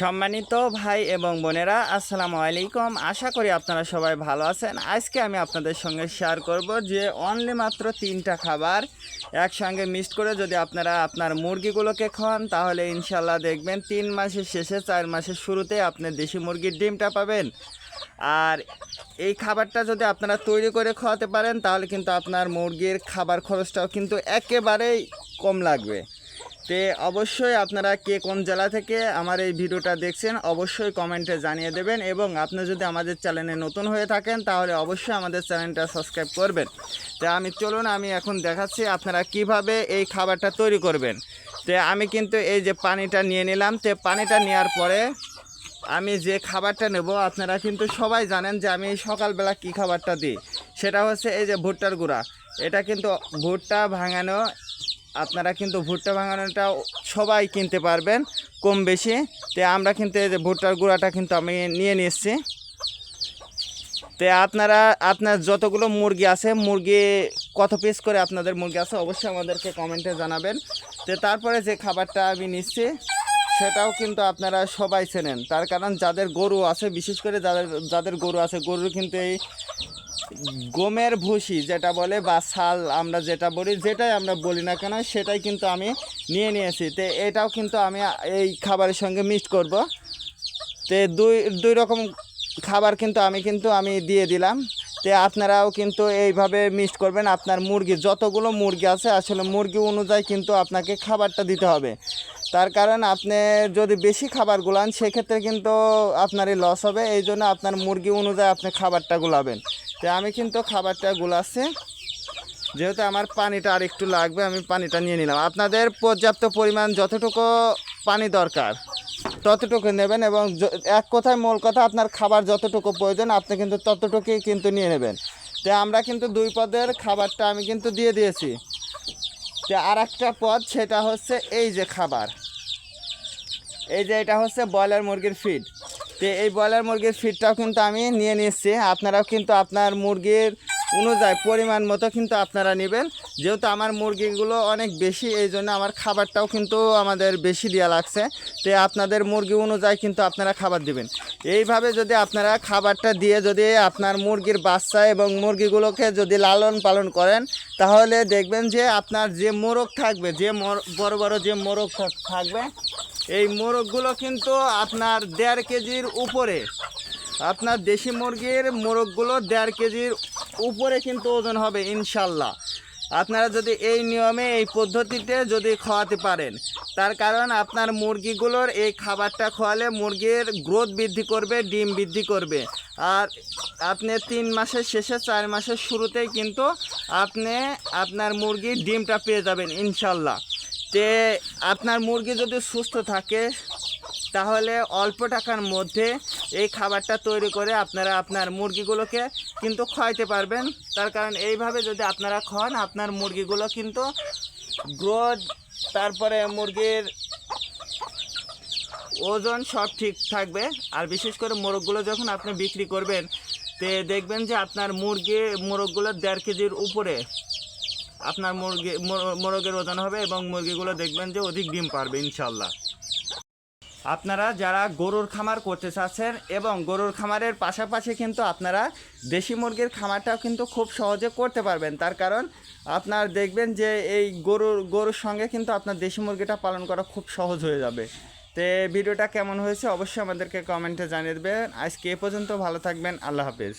সম্মানিত ভাই এবং বোনেরা, আসসালামু আলাইকুম। আশা করি আপনারা সবাই ভালো আছেন। আজকে আমি আপনাদের সঙ্গে শেয়ার করব যে অনলি মাত্র তিনটা খাবার একসঙ্গে মিক্সড করে যদি আপনারা আপনার মুরগিগুলোকে খাওয়ান তাহলে ইনশাল্লাহ দেখবেন তিন মাসের শেষে, চার মাসের শুরুতে আপনি দেশি মুরগির ডিমটা পাবেন। আর এই খাবারটা যদি আপনারা তৈরি করে খাওয়াতে পারেন, তাহলে কিন্তু আপনার মুরগির খাবার খরচটাও কিন্তু একেবারেই কম লাগবে। তে অবশ্যই আপনারা কে কোন জেলা থেকে আমার এই ভিডিওটা দেখছেন, অবশ্যই কমেন্টে জানিয়ে দেবেন এবং আপনি যদি আমাদের চ্যানেলে নতুন হয়ে থাকেন, তাহলে অবশ্যই আমাদের চ্যানেলটা সাবস্ক্রাইব করবেন। তো আমি, চলুন আমি এখন দেখাচ্ছি আপনারা কীভাবে এই খাবারটা তৈরি করবেন। তো আমি কিন্তু এই যে পানিটা নিয়ে নিলাম, তো পানিটা নেওয়ার পরে আমি যে খাবারটা নেব, আপনারা কিন্তু সবাই জানেন যে আমি সকালবেলা কি খাবারটা দিই। সেটা হচ্ছে এই যে ভুট্টার গুঁড়া। এটা কিন্তু ভুট্টা ভাঙানো আপনারা কিন্তু ভুট্টা ভাঙানোটা সবাই কিনতে পারবেন কম বেশি। তো আমরা কিন্তু এই যে ভুট্টার গুঁড়াটা কিন্তু আমি নিয়ে নিচ্ছি তো আপনারা, আপনার যতগুলো মুরগি আছে, মুরগি কত পিস করে আপনাদের মুরগি আছে অবশ্যই আমাদেরকে কমেন্টে জানাবেন। তো তারপরে যে খাবারটা আমি নিচ্ছি, সেটাও কিন্তু আপনারা সবাই চেনেন। তার কারণ যাদের গরু আছে, বিশেষ করে যাদের যাদের গরু আছে, গরুর কিন্তু এই গমের ভুসি যেটা বলে বা শাল, আমরা যেটা বলি, যেটাই আমরা বলি না কেন, সেটাই কিন্তু আমি নিয়ে নিয়েছি। তো এটাও কিন্তু আমি এই খাবারের সঙ্গে মিক্সড করব। তে দুই দুই রকম খাবার কিন্তু আমি কিন্তু আমি দিয়ে দিলাম। তো আপনারাও কিন্তু এইভাবে মিক্সড করবেন আপনার মুরগি যতগুলো মুরগি আছে, আসলে মুরগি অনুযায়ী কিন্তু আপনাকে খাবারটা দিতে হবে। তার কারণ আপনি যদি বেশি খাবার গুলান, সেক্ষেত্রে কিন্তু আপনারই লস হবে। এই জন্য আপনার মুরগি অনুযায়ী আপনি খাবারটা গুলাবেন। তো আমি কিন্তু খাবারটা গুলাচ্ছি। যেহেতু আমার পানিটা আর একটু লাগবে, আমি পানিটা নিয়ে নিলাম। আপনাদের পর্যাপ্ত পরিমাণ যতটুকু পানি দরকার ততটুকু নেবেন এবং এক কথায় মূল কথা, আপনার খাবার যতটুকু প্রয়োজন, আপনি কিন্তু ততটুকুই কিন্তু নিয়ে নেবেন। তো আমরা কিন্তু দুই পদের খাবারটা আমি কিন্তু দিয়ে দিয়েছি। তো আর একটা পদ, সেটা হচ্ছে এই যে খাবার। এই যে এটা হচ্ছে ব্রয়লার মুরগির ফিড তো এই ব্রয়লার মুরগির ফিডটাও কিন্তু আমি নিয়ে নিচ্ছি আপনারাও কিন্তু আপনার মুরগির অনুযায়ী পরিমাণ মতো কিন্তু আপনারা নেবেন। যেহেতু আমার মুরগিগুলো অনেক বেশি, এই জন্য আমার খাবারটাও কিন্তু আমাদের বেশি দেওয়া লাগছে। তো আপনাদের মুরগি অনুযায়ী কিন্তু আপনারা খাবার দিবেন। এইভাবে যদি আপনারা খাবারটা দিয়ে যদি আপনার মুরগির বাচ্চা এবং মুরগিগুলোকে যদি লালন পালন করেন, তাহলে দেখবেন যে আপনার যে মোরগ থাকবে, যে মর- বড় বড় যে মোরগ থাকবে, এই মোরগগুলো কিন্তু আপনার দেড় কেজির উপরে। আপনার দেশি মুরগির মোরগগুলো দেড় কেজির উপরে কিন্তু ওজন হবে, ইনশাল্লাহ। আপনারা যদি এই নিয়মে, এই পদ্ধতিতে যদি খাওয়াতে পারেন, তার কারণ আপনার মুরগিগুলোর এই খাবারটা খাওয়ালে মুরগির গ্রোথ বৃদ্ধি করবে, ডিম বৃদ্ধি করবে। আর আপনি তিন মাসের শেষে, চার মাসের শুরুতেই কিন্তু আপনি আপনার মুরগির ডিমটা পেয়ে যাবেন, ইনশাল্লাহ। তে আপনার মুরগি যদি সুস্থ থাকে, তাহলে অল্প টাকার মধ্যে এই খাবারটা তৈরি করে আপনারা আপনার মুরগিগুলোকে কিন্তু খাওয়াইতে পারবেন। তার কারণ এইভাবে যদি আপনারা খাওয়ান, আপনার মুরগিগুলো কিন্তু গ্রোথ তারপরে মুরগির ওজন সব ঠিক থাকবে। আর বিশেষ করে মোরগগুলো যখন আপনি বিক্রি করবেন, তে দেখবেন যে আপনার মুরগি, মোরগগুলো দেড় কেজির উপরে। আপনার মুরগি মোর- মোরগের ওজন হবে এবং মুরগিগুলো দেখবেন যে অধিক ডিম পারবে ইনশাল্লাহ আপনারা যারা গরুর খামার করতে চাচ্ছেন এবং গরুর খামারের পাশাপাশি কিন্তু আপনারা দেশি মুরগির খামারটাও কিন্তু খুব সহজে করতে পারবেন। তার কারণ আপনার দেখবেন যে এই গরুর গরুর সঙ্গে কিন্তু আপনার দেশি মুরগিটা পালন করা খুব সহজ হয়ে যাবে। তো ভিডিওটা কেমন হয়েছে অবশ্যই আমাদেরকে কমেন্টে জানিয়ে দেবেন। আজকে এ পর্যন্ত ভালো থাকবেন। আল্লাহ হাফেজ।